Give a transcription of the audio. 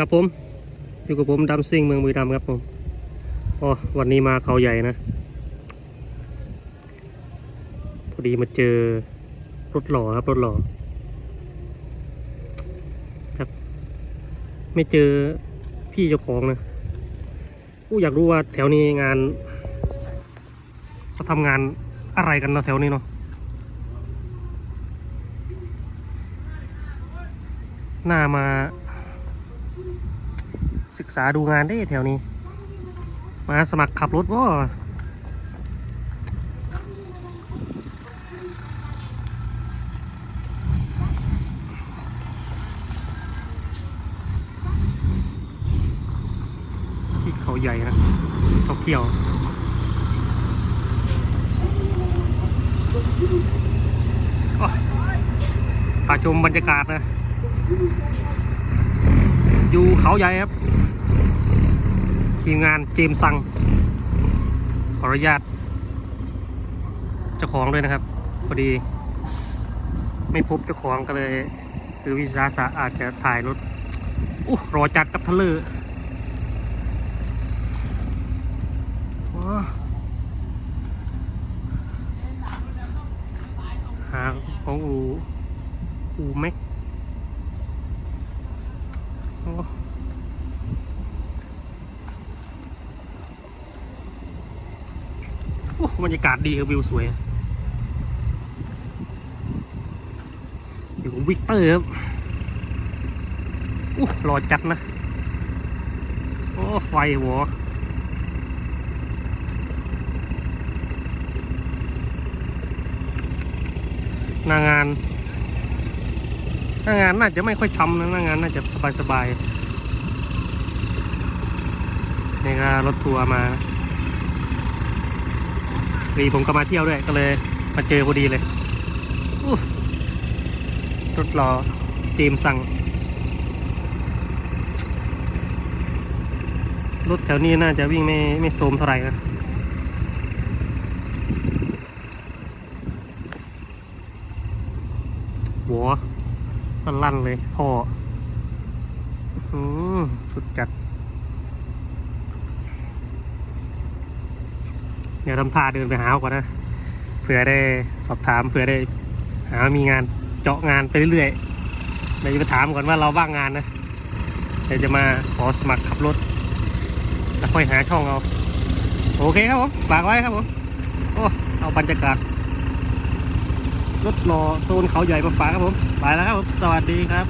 ครับผมอยู่กับผมดำซิ่งเมืองบุรีรัมย์ครับผมอ๋อวันนี้มาเขาใหญ่นะ พอดีมาเจอรถหล่อครับรถหล่อครับ ไม่เจอพี่เจ้าของนะอู้อยากรู้ว่าแถวนี้งานเขาทำงานอะไรกันเนาะแถวนี้เนาะหน่ามา ศึกษาดูงานได้แถวนี้ มาสมัครขับรถว่าที่เขาใหญ่นะท่องเที่ยวพาชมบรรยากาศนะ อยู่เขาใหญ่ครับ ทีมงานเจมส์ซัง ขออนุญาตเจ้าของด้วยนะครับ พอดี ไม่พบเจ้าของก็เลย คือวิสาสะอาจจะถ่ายรถอู้รอจัดกับทะเลอร์ว้าหาของอูอูแม็กโอ้ โอ้บรรยากาศดีครับวิวสวยอยู่กับวิกเตอร์ครับอู้รอจัดนะ โอ้ ไฟหัวหนางานหน้างานน่าจะไม่ค่อยช้ำนะหน้างานน่าจะสบายๆนี่ก็รถทัวร์มานะ ดีผมก็มาเที่ยวด้วยก็เลยมาเจอพอดีเลยอู้รถรอเจมสั่ง รถแถวนี้น่าจะวิ่งไม่ไม่โซมเท่าไหร่นะหัวมันลั่นเลยท่ออืมสุดจัด ดี๋ยวทำท่าเดินไปหาเขาก่อนนะเผื่อได้สอบถามเผื่อได้หามีงานเจาะงานไปเรื่อยๆเดี๋ยวจะไปถามก่อนว่าเราว่างงานนะเดี๋ยวจะมาขอสมัครขับรถแล้วค่อยหาช่องเอาโอเคครับผมฝากไว้ครับผมโอ้เอาบรรยากาศรถรอโซนเขาใหญ่มาฝากครับผมไปแล้วครับผมสวัสดีครับ